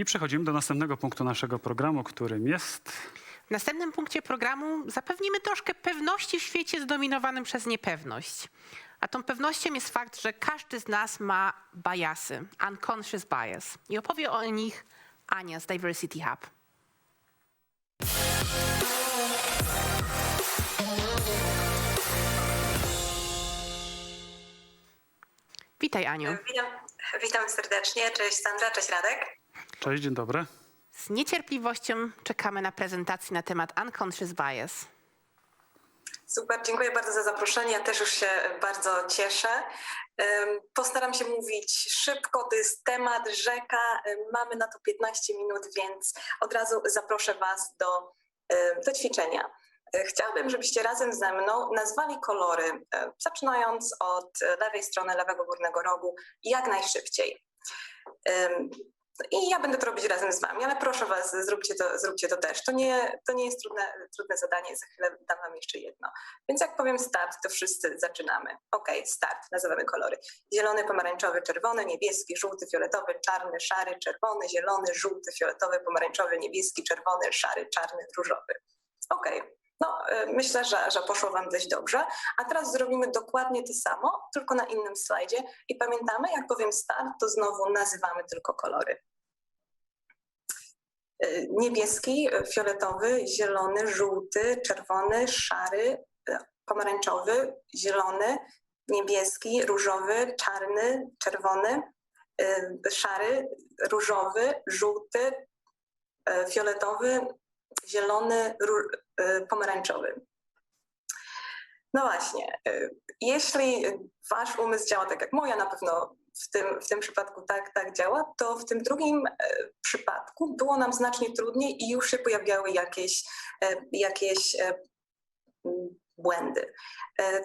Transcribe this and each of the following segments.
I przechodzimy do następnego punktu naszego programu, którym jest W następnym punkcie programu zapewnimy troszkę pewności w świecie zdominowanym przez niepewność. A tą pewnością jest fakt, że każdy z nas ma biasy, unconscious bias. I opowie o nich Ania z Diversity Hub. Witaj Aniu. Witam, witam serdecznie. Cześć Sandra, cześć Radek. Cześć, dzień dobry. Z niecierpliwością czekamy na prezentację na temat unconscious bias. Super, dziękuję bardzo za zaproszenie. Ja też już się bardzo cieszę. Postaram się mówić szybko. To jest temat, rzeka. Mamy na to 15 minut, więc od razu zaproszę Was do, do ćwiczenia. E, Chciałabym, żebyście razem ze mną nazwali kolory, e, zaczynając od lewej strony lewego górnego rogu, jak najszybciej. I ja będę to robić razem z Wami, ale proszę Was, zróbcie to, zróbcie to też. To nie, to nie jest trudne, trudne zadanie, za chwilę dam Wam jeszcze jedno. Więc jak powiem start, to wszyscy zaczynamy. Ok, start, nazywamy kolory. Zielony, pomarańczowy, czerwony, niebieski, żółty, fioletowy, czarny, szary, czerwony, zielony, żółty, fioletowy, pomarańczowy, niebieski, czerwony, szary, czarny, różowy. Ok, no y, myślę, że, że poszło Wam dość dobrze. A teraz zrobimy dokładnie to samo, tylko na innym slajdzie. I pamiętamy, jak powiem start, to znowu nazywamy tylko kolory. Niebieski, fioletowy, zielony, żółty, czerwony, szary, y, pomarańczowy, zielony, niebieski, różowy, czarny, czerwony, y, szary, różowy, żółty, y, fioletowy, zielony, pomarańczowy. No właśnie, jeśli wasz umysł działa tak jak moja, na pewno w tym, w tym przypadku tak, tak działa, to w tym drugim e, przypadku było nam znacznie trudniej i już się pojawiały jakieś, e, jakieś e, błędy.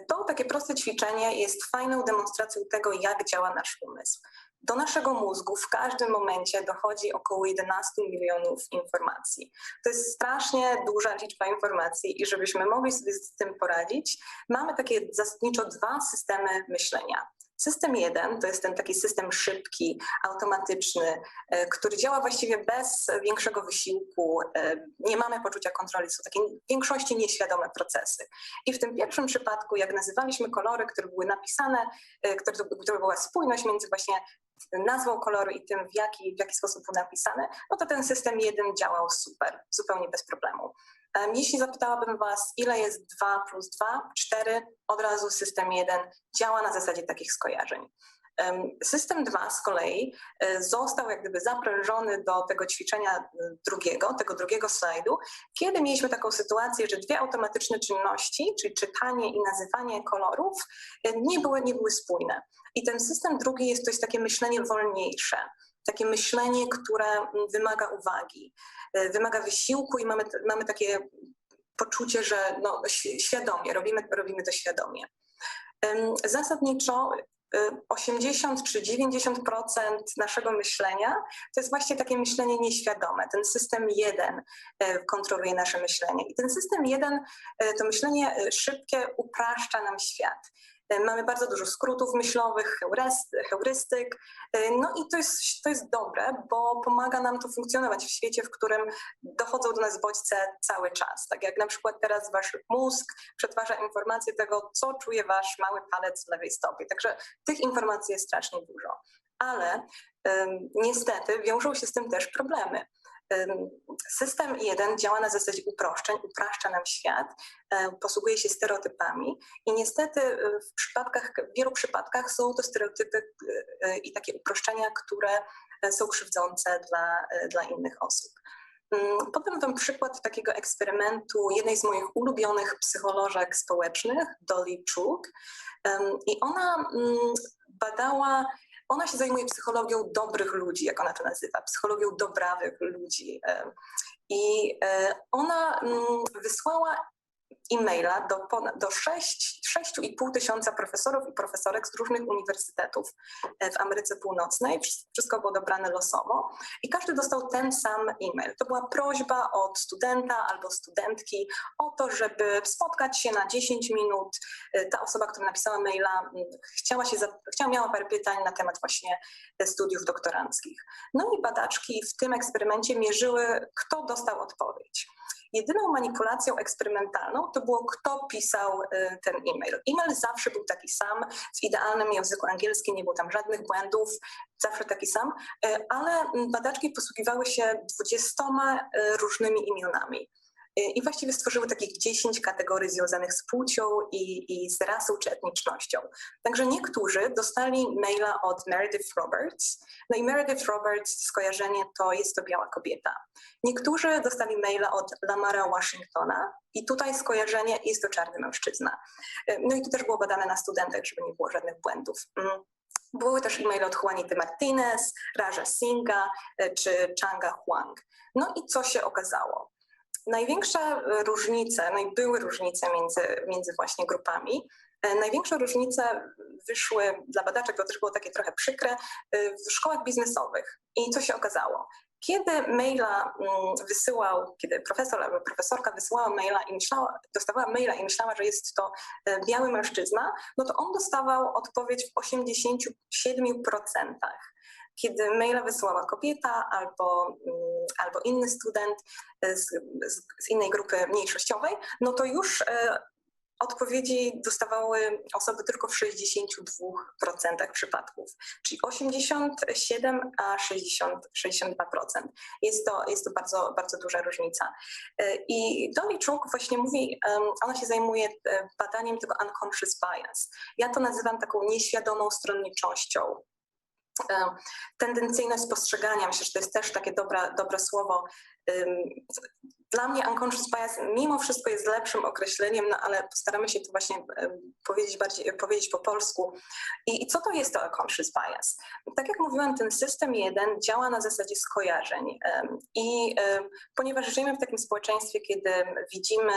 To takie proste ćwiczenie jest fajną demonstracją tego, jak działa nasz umysł. Do naszego mózgu w każdym momencie dochodzi około 11 milionów informacji. To jest strasznie duża liczba informacji i żebyśmy mogli sobie z tym poradzić, mamy takie zasadniczo dwa systemy myślenia. System jeden to jest ten taki system szybki, automatyczny, e, który działa właściwie bez większego wysiłku. e, Nie mamy poczucia kontroli, są takie w większości nieświadome procesy. I w tym pierwszym przypadku, jak nazywaliśmy kolory, które były napisane, e, które, które była spójność między właśnie nazwą koloru i tym, w jaki, w jaki sposób był napisany, no to ten system jeden działał super, zupełnie bez problemu. Jeśli zapytałabym Was, ile jest 2 plus 2, 4, od razu system 1 działa na zasadzie takich skojarzeń. Em, System 2 z kolei e, został jak gdyby zaprężony do tego ćwiczenia e, drugiego, tego drugiego slajdu, kiedy mieliśmy taką sytuację, że dwie automatyczne czynności, czyli czytanie i nazywanie kolorów, e, nie były, nie były spójne. I ten system drugi jest to jest takie myślenie wolniejsze, takie myślenie, które wymaga uwagi, e, wymaga wysiłku i mamy, mamy takie poczucie, że no, świ- świadomie, robimy, robimy to świadomie. Zasadniczo y, 80 czy 90% naszego myślenia to jest właśnie takie myślenie nieświadome. Ten system jeden e, kontroluje nasze myślenie. I ten system jeden, e, to myślenie e, szybkie, upraszcza nam świat. E, Mamy bardzo dużo skrótów myślowych, heurys- heurystyk, e, no i to jest, to jest dobre, bo pomaga nam to funkcjonować w świecie, w którym dochodzą do nas bodźce cały czas. Tak jak na przykład teraz wasz mózg przetwarza informacje tego, co czuje wasz mały palec w lewej stopie. Także tych informacji jest strasznie dużo. Ale niestety wiążą się z tym też problemy. Em, System jeden działa na zasadzie uproszczeń, upraszcza nam świat, e, posługuje się stereotypami i niestety e, w przypadkach, w wielu przypadkach są to stereotypy e, i takie uproszczenia, które są krzywdzące dla, dla innych osób. Podam Wam przykład takiego eksperymentu jednej z moich ulubionych psycholożek społecznych, Dolly Chuk. I ona mm, badała, ona się zajmuje psychologią dobrych ludzi, jak ona to nazywa, psychologią dobrawych ludzi. I e, ona mm, wysłała e-maila do, pona- do 6, 6,5 tysiąca profesorów i profesorek z różnych uniwersytetów e, w Ameryce Północnej. Wsz- Wszystko było dobrane losowo i każdy dostał ten sam e-mail. To była prośba od studenta albo studentki o to, żeby spotkać się na 10 minut. E, Ta osoba, która napisała maila, chciała się, chciała, miała parę pytań na temat właśnie e, studiów doktoranckich. No i badaczki w tym eksperymencie mierzyły, kto dostał odpowiedź. Jedyną manipulacją eksperymentalną to było, kto pisał y, ten e-mail. E-mail zawsze był taki sam, w idealnym języku angielskim nie było tam żadnych błędów, zawsze taki sam, y, ale mm, badaczki posługiwały się dwudziestoma y, różnymi imionami. Y, I właściwie stworzyły takich 10 kategorii związanych z płcią i, i z rasą czy etnicznością. Także niektórzy dostali maila od Meredith Roberts. No i Meredith Roberts, skojarzenie to jest to biała kobieta. Niektórzy dostali maila od Lamara Washingtona i tutaj skojarzenie jest to czarny mężczyzna. Y, No i to też było badane na studentach, żeby nie było żadnych błędów. Mm. Były też e-maile od Juanity Martinez, Raja Singha y, czy Changa Huang. No i co się okazało? Największe różnice, no i były różnice między, między właśnie grupami, E, Największe różnice wyszły dla badaczek, to też było takie trochę przykre, y, w szkołach biznesowych. I co się okazało? Kiedy maila mm, wysyłał, kiedy profesor albo profesorka wysyłała maila i myślała, dostawała maila i myślała, że jest to e, biały mężczyzna, no to on dostawał odpowiedź w 87%. Kiedy maila wysyłała kobieta albo, mm, albo inny student z, z, innej grupy mniejszościowej, no to już e, odpowiedzi dostawały osoby tylko w 62% przypadków, czyli 87 a 60, 62%. Jest to, jest to bardzo, bardzo duża różnica. E, I Dolly Chuk właśnie mówi, ona się zajmuje e, badaniem tego unconscious bias. Ja to nazywam taką nieświadomą stronniczością. Tendencyjność postrzegania, myślę, że to jest też takie dobra, dobre słowo. Dla mnie unconscious bias mimo wszystko jest lepszym określeniem, no ale postaramy się to właśnie powiedzieć bardziej, powiedzieć po polsku. I, I co to jest to unconscious bias? Tak jak mówiłam, ten system jeden działa na zasadzie skojarzeń. I ponieważ żyjemy w takim społeczeństwie, kiedy widzimy,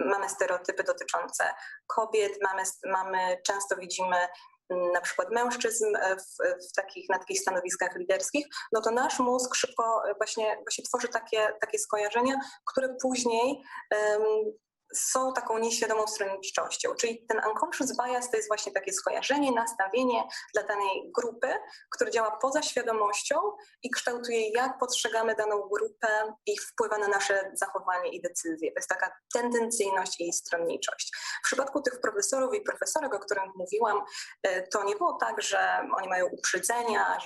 mamy stereotypy dotyczące kobiet, mamy, mamy często widzimy na przykład mężczyzn e, w, w takich, na takich stanowiskach liderskich, no to nasz mózg szybko e, właśnie, właśnie tworzy takie, takie skojarzenia, które później em, są taką nieświadomą stronniczością. Czyli ten unconscious bias to jest właśnie takie skojarzenie, nastawienie dla danej grupy, które działa poza świadomością i kształtuje, jak postrzegamy daną grupę i wpływa na nasze zachowanie i decyzje. To jest taka tendencyjność i stronniczość. W przypadku tych profesorów i profesorek, o których mówiłam, e, to nie było tak, że oni mają uprzedzenia,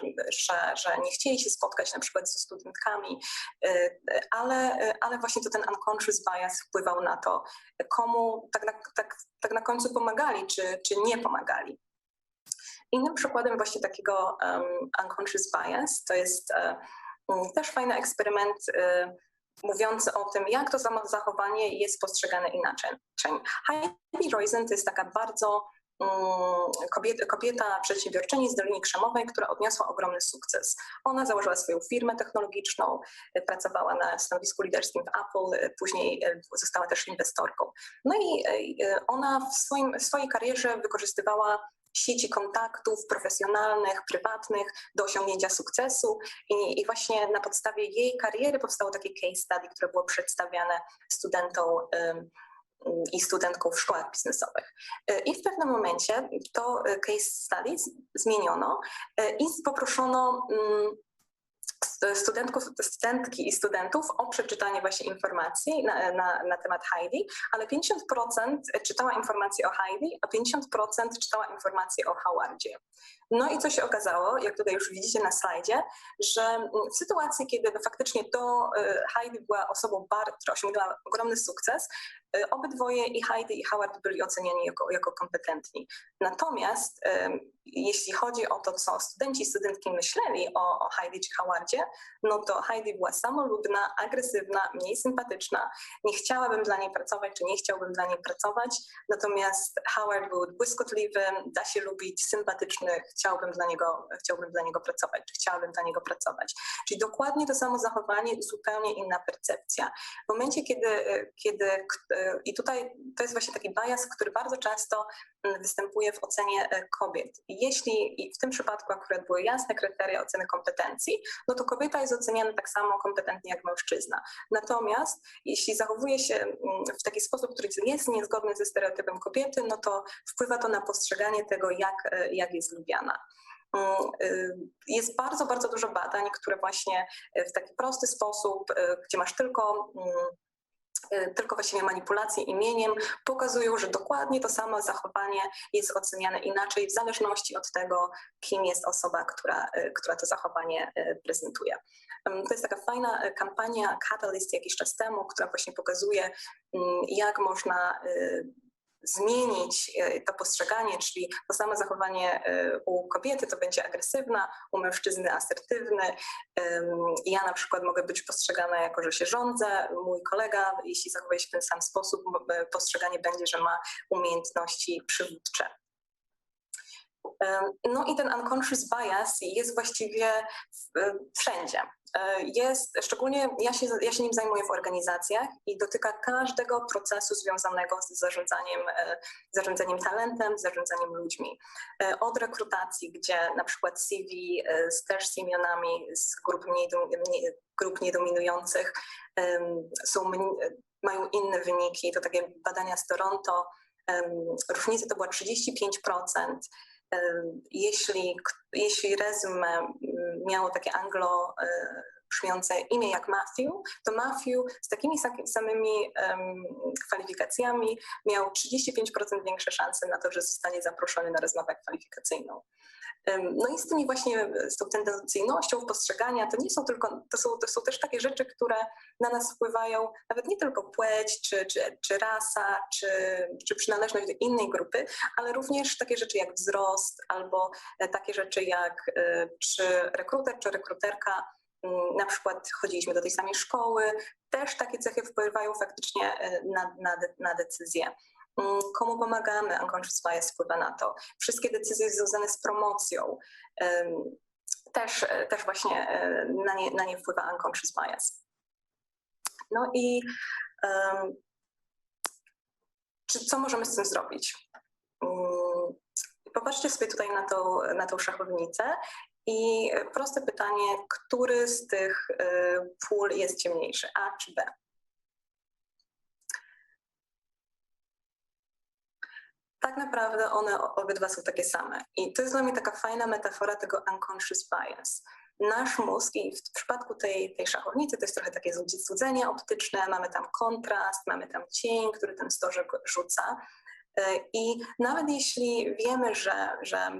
że, że, nie chcieli się spotkać na przykład ze studentkami, e, ale, e, ale właśnie to ten unconscious bias wpływał na to, komu tak na, tak, tak na końcu pomagali, czy, czy nie pomagali. Innym przykładem właśnie takiego um, unconscious bias to jest e, też fajny eksperyment e, mówiący o tym, jak to samo zachowanie jest postrzegane inaczej. Heidi Roizen to jest taka bardzo kobieta, kobieta przedsiębiorczyni z Doliny Krzemowej, która odniosła ogromny sukces. Ona założyła swoją firmę technologiczną, e, pracowała na stanowisku liderskim w Apple, e, później e, została też inwestorką. No i ona w, swoim, w swojej karierze wykorzystywała sieci kontaktów profesjonalnych, prywatnych do osiągnięcia sukcesu i, i właśnie na podstawie jej kariery powstało takie case study, które było przedstawiane studentom i studentką w szkołach biznesowych. Y, I w pewnym momencie to y, case study zmieniono y, i poproszono mm, studentków, studentki i studentów o przeczytanie właśnie informacji na, na, na temat Heidi, ale 50% czytała informacje o Heidi, a 50% czytała informacje o Howardzie. No i co się okazało, jak tutaj już widzicie na slajdzie, że w sytuacji, kiedy faktycznie to y, Heidi była osobą, bar- która osiągnęła ogromny sukces, y, obydwoje i Heidi i Howard byli oceniani jako, jako kompetentni. Natomiast jeśli chodzi o to, co studenci i studentki myśleli o, o Heidi czy Howardzie, no to Heidi była samolubna, agresywna, mniej sympatyczna. Nie chciałabym dla niej pracować, czy nie chciałbym dla niej pracować. Natomiast Howard był błyskotliwy, da się lubić, sympatyczny, chciałbym dla niego, chciałbym dla niego pracować, czy chciałabym dla niego pracować. Czyli dokładnie to samo zachowanie, zupełnie inna percepcja. W momencie, kiedy, kiedy i tutaj to jest właśnie taki bias, który bardzo często występuje w ocenie e, kobiet. Jeśli i w tym przypadku akurat były jasne kryteria oceny kompetencji, no to kobieta jest oceniana tak samo kompetentnie jak mężczyzna. Natomiast jeśli zachowuje się mm, w taki sposób, który jest niezgodny ze stereotypem kobiety, no to wpływa to na postrzeganie tego, jak, e, jak jest lubiana. Mm, y, Jest bardzo, bardzo dużo badań, które właśnie e, w taki prosty sposób, gdzie masz tylko mm, tylko właściwie manipulację imieniem, pokazują, że dokładnie to samo zachowanie jest oceniane inaczej w zależności od tego, kim jest osoba, która, która to zachowanie prezentuje. To jest taka fajna kampania Catalyst jakiś czas temu, która właśnie pokazuje, mm, jak można zmienić e, to postrzeganie, czyli to samo zachowanie e, u kobiety to będzie agresywna, u mężczyzny asertywny. Ja na przykład mogę być postrzegana jako, że się rządzę, mój kolega, jeśli zachowuje się w ten sam sposób, postrzeganie będzie, że ma umiejętności przywódcze. No i ten unconscious bias jest właściwie wszędzie. E, jest, szczególnie ja się, ja się nim zajmuję w organizacjach i dotyka każdego procesu związanego z zarządzaniem, e, zarządzaniem talentem, zarządzaniem ludźmi. E, od rekrutacji, gdzie na przykład CV z też z imionami z grup, mniej, mniej, grup niedominujących są, mają inne wyniki, to takie badania z Toronto, różnica to była 35%, jeśli, jeśli resume miało takie anglo brzmiące imię jak Matthew, to Matthew z takimi samymi um, kwalifikacjami miał 35% większe szanse na to, że zostanie zaproszony na rozmowę kwalifikacyjną. No i z tymi właśnie, z tą tendencyjnością postrzegania, to nie są tylko, to są, to są też takie rzeczy, które na nas wpływają, nawet nie tylko płeć, czy, czy, czy rasa, czy, czy przynależność do innej grupy, ale również takie rzeczy jak wzrost, albo e, takie rzeczy jak e, czy rekruter, czy rekruterka na przykład chodziliśmy do tej samej szkoły, też takie cechy wpływają faktycznie e, na, na, na decyzje. Mm, komu pomagamy, unconscious bias wpływa na to. Wszystkie decyzje związane z promocją też, też właśnie e, na nie, na nie wpływa unconscious bias. No i um, czy, co możemy z tym zrobić? Um, popatrzcie sobie tutaj na tą, na tą szachownicę i proste pytanie, który z tych y, pól jest ciemniejszy, A czy B? tak naprawdę one obydwa są takie same. I to jest dla mnie taka fajna metafora tego unconscious bias. Nasz mózg, i w przypadku tej, tej szachownicy to jest trochę takie złudzenie optyczne, mamy tam kontrast, mamy tam cień, który ten stożek rzuca. E, I nawet jeśli wiemy, że, że,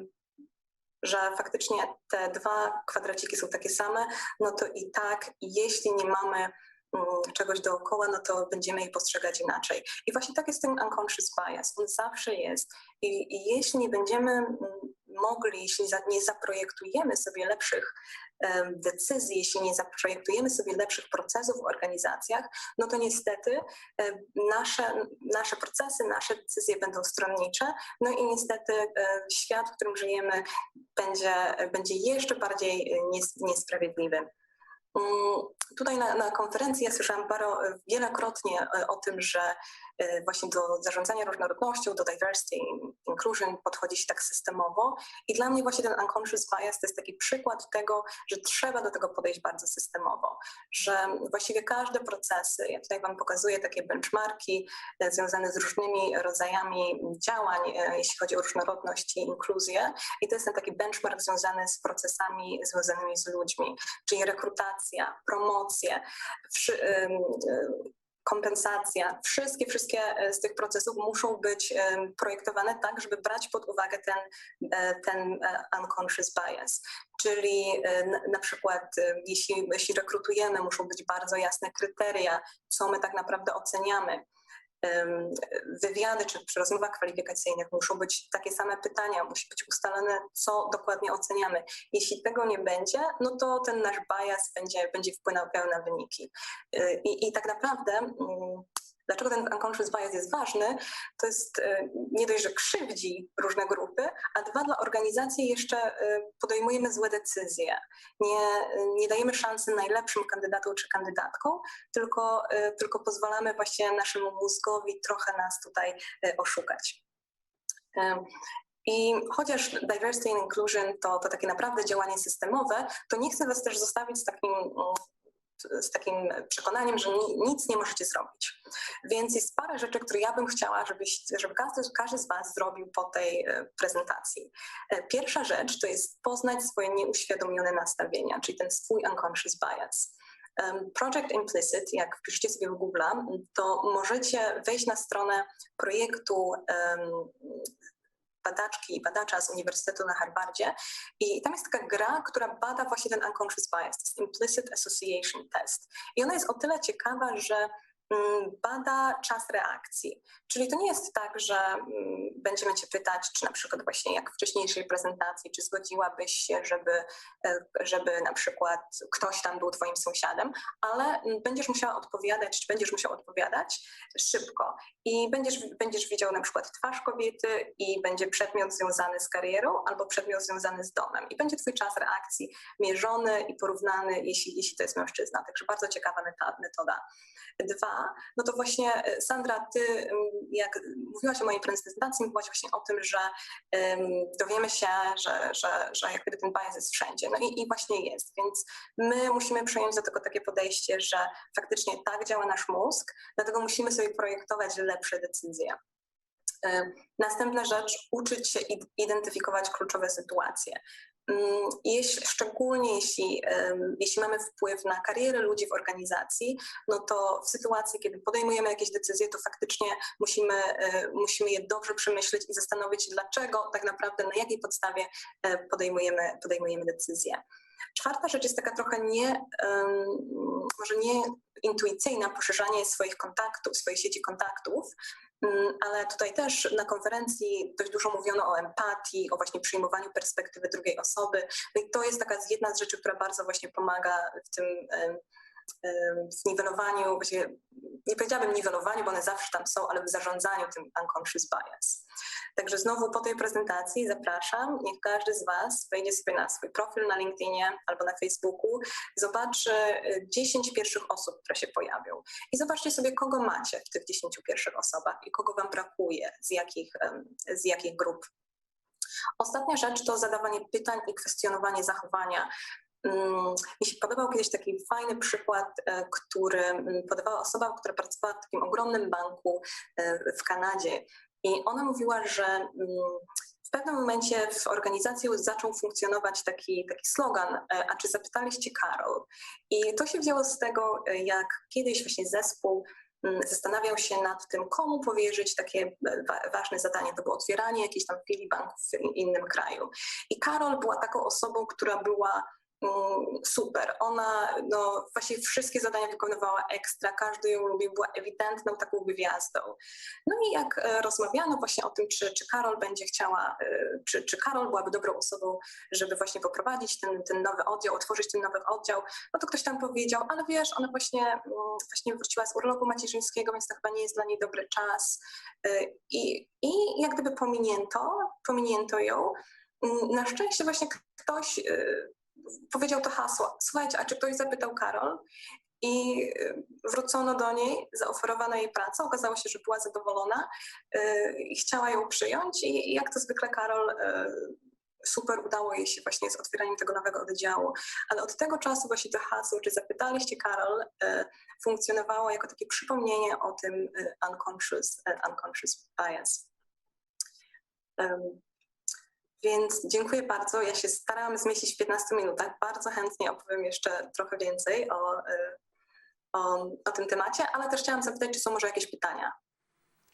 że faktycznie te dwa kwadraciki są takie same, no to i tak, jeśli nie mamy Mm, czegoś dookoła, no to będziemy je postrzegać inaczej. I właśnie tak jest ten unconscious bias. On zawsze jest. I, i jeśli nie będziemy mm, mogli, jeśli nie zaprojektujemy sobie lepszych decyzji, jeśli nie zaprojektujemy sobie lepszych procesów w organizacjach, no to niestety nasze, nasze procesy, nasze decyzje będą stronnicze, no i niestety świat, w którym żyjemy, będzie, będzie jeszcze bardziej niesprawiedliwy. Mm, tutaj na, na, konferencji ja słyszałam baro, wielokrotnie e, o tym, że e, właśnie do zarządzania różnorodnością, do diversity, inclusion podchodzi się tak systemowo. I dla mnie właśnie ten unconscious bias to jest taki przykład tego, że trzeba do tego podejść bardzo systemowo, że właściwie każde procesy, ja tutaj Wam pokazuję takie benchmarki e, związane z różnymi rodzajami działań, jeśli chodzi o różnorodność i inkluzję. I to jest ten taki benchmark związany z procesami związanymi z ludźmi, czyli rekrutacja, promocje, kompensacja, wszystkie, wszystkie e, z tych procesów muszą być projektowane tak, żeby brać pod uwagę ten, e, ten e, unconscious bias. Czyli na przykład jeśli, jeśli rekrutujemy, muszą być bardzo jasne kryteria, co my tak naprawdę oceniamy wywiady czy przy rozmowach kwalifikacyjnych muszą być takie same pytania, musi być ustalone, co dokładnie oceniamy. Jeśli tego nie będzie, no to ten nasz bias będzie, będzie wpływał na wyniki. Y, I, i tak naprawdę mm, Dlaczego ten unconscious bias jest ważny? To jest e, nie dość, że krzywdzi różne grupy, a dwa, dla organizacji jeszcze e, podejmujemy złe decyzje. Nie, nie dajemy szansy najlepszym kandydatom czy kandydatkom, tylko, e, tylko pozwalamy właśnie naszemu mózgowi trochę nas tutaj oszukać. I chociaż diversity and inclusion to, to takie naprawdę działanie systemowe, to nie chcę Was też zostawić z takim, mm, z takim przekonaniem, że ni- nic nie możecie zrobić. Więc jest parę rzeczy, które ja bym chciała, żebyś, żeby każdy, każdy z Was zrobił po tej e, prezentacji. E, Pierwsza rzecz to jest poznać swoje nieuświadomione nastawienia, czyli ten swój unconscious bias. Project Implicit, jak wpiszecie sobie w Google, to możecie wejść na stronę projektu badaczki i badacza z Uniwersytetu na Harvardzie i tam jest taka gra, która bada właśnie ten unconscious bias, Implicit Association Test. I ona jest o tyle ciekawa, że bada czas reakcji. Czyli to nie jest tak, że mm, będziemy Cię pytać, czy na przykład właśnie jak w wcześniejszej prezentacji, czy zgodziłabyś się, żeby, e, żeby na przykład ktoś tam był Twoim sąsiadem, ale mm, będziesz musiała odpowiadać, czy będziesz musiał odpowiadać szybko. I będziesz, będziesz widział na przykład twarz kobiety i będzie przedmiot związany z karierą albo przedmiot związany z domem. I będzie Twój czas reakcji mierzony i porównany, jeśli, jeśli to jest mężczyzna. Także bardzo ciekawa metoda. Dwa, no to właśnie e, Sandra, ty jak mówiłaś o mojej prezentacji, mówiłaś właśnie o tym, że em, dowiemy się, że, że, że jak ten bias jest wszędzie. No i, i właśnie jest, więc my musimy przejąć do tego takie podejście, że faktycznie tak działa nasz mózg, dlatego musimy sobie projektować lepsze decyzje. Em, Następna rzecz, uczyć się id- identyfikować kluczowe sytuacje. Mm, Jeśli, szczególnie jeśli, jeśli mamy wpływ na karierę ludzi w organizacji, no to w sytuacji, kiedy podejmujemy jakieś decyzje, to faktycznie musimy, e, musimy je dobrze przemyśleć i zastanowić dlaczego tak naprawdę, na jakiej podstawie e, podejmujemy, podejmujemy decyzje. Czwarta rzecz jest taka trochę nie, może nie intuicyjna, poszerzanie swoich kontaktów, swojej sieci kontaktów, ale tutaj też na konferencji dość dużo mówiono o empatii, o właśnie przyjmowaniu perspektywy drugiej osoby. No i to jest taka jedna z rzeczy, która bardzo właśnie pomaga w tym w niwelowaniu, właściwie nie powiedziałabym niwelowaniu, bo one zawsze tam są, ale w zarządzaniu tym unconscious bias. Także znowu po tej prezentacji zapraszam, niech każdy z Was wejdzie sobie na swój profil na LinkedInie albo na Facebooku, zobaczy y, 10 pierwszych osób, które się pojawią. I zobaczcie sobie, kogo macie w tych 10 pierwszych osobach i kogo Wam brakuje, z jakich, z jakich grup. Ostatnia rzecz to zadawanie pytań i kwestionowanie zachowania. Mm, Mi się podobał kiedyś taki fajny przykład, e, który mm, podawała osoba, która pracowała w takim ogromnym banku e, w Kanadzie. I ona mówiła, że mm, w pewnym momencie w organizacji zaczął funkcjonować taki, taki slogan, e, a czy zapytaliście Karol? I to się wzięło z tego, jak kiedyś właśnie zespół zastanawiał się nad tym, komu powierzyć takie wa- ważne zadanie. To było otwieranie jakiejś tam filii banków w in- innym kraju. I Karol była taką osobą, która była super. Ona no, właściwie wszystkie zadania wykonywała ekstra, każdy ją lubił, była ewidentną taką gwiazdą. No i jak e, rozmawiano właśnie o tym, czy, czy Karol będzie chciała, e, czy, czy Karol byłaby dobrą osobą, żeby właśnie poprowadzić ten, ten nowy oddział, otworzyć ten nowy oddział, no to ktoś tam powiedział, ale wiesz, ona właśnie, mm, właśnie wróciła z urlopu macierzyńskiego, więc to chyba nie jest dla niej dobry czas. E, I, i jak gdyby pominięto, pominięto ją. Mm, Na szczęście właśnie ktoś powiedział to hasło. Słuchajcie, a czy ktoś zapytał Karol? I y, wrócono do niej, zaoferowano jej pracę. Okazało się, że była zadowolona y, i chciała ją przyjąć. I jak to zwykle Karol, y, super udało jej się właśnie z otwieraniem tego nowego oddziału. Ale od tego czasu właśnie to hasło, czy zapytaliście Karol, funkcjonowało jako takie przypomnienie o tym unconscious, unconscious bias. Więc dziękuję bardzo. Ja się starałam zmieścić w 15 minutach. Bardzo chętnie opowiem jeszcze trochę więcej o, y, o, o tym temacie, ale też chciałam zapytać, czy są może jakieś pytania.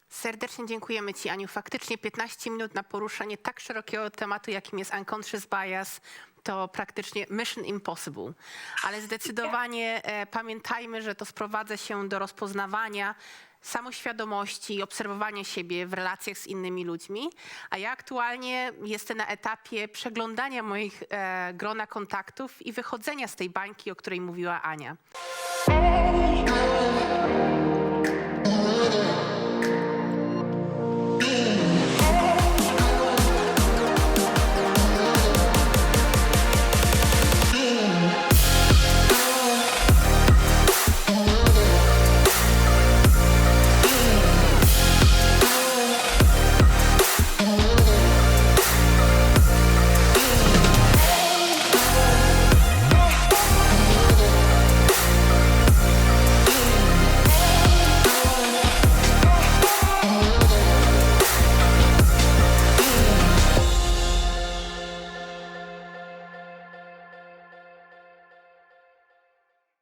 Serdecznie dziękujemy Ci, Aniu. Faktycznie 15 minut na poruszenie tak szerokiego tematu, jakim jest unconscious bias, to praktycznie mission impossible. Ale zdecydowanie e, pamiętajmy, że to sprowadza się do rozpoznawania samoświadomości i obserwowania siebie w relacjach z innymi ludźmi, a ja aktualnie jestem na etapie przeglądania moich e, grona kontaktów i wychodzenia z tej bańki, o której mówiła Ania.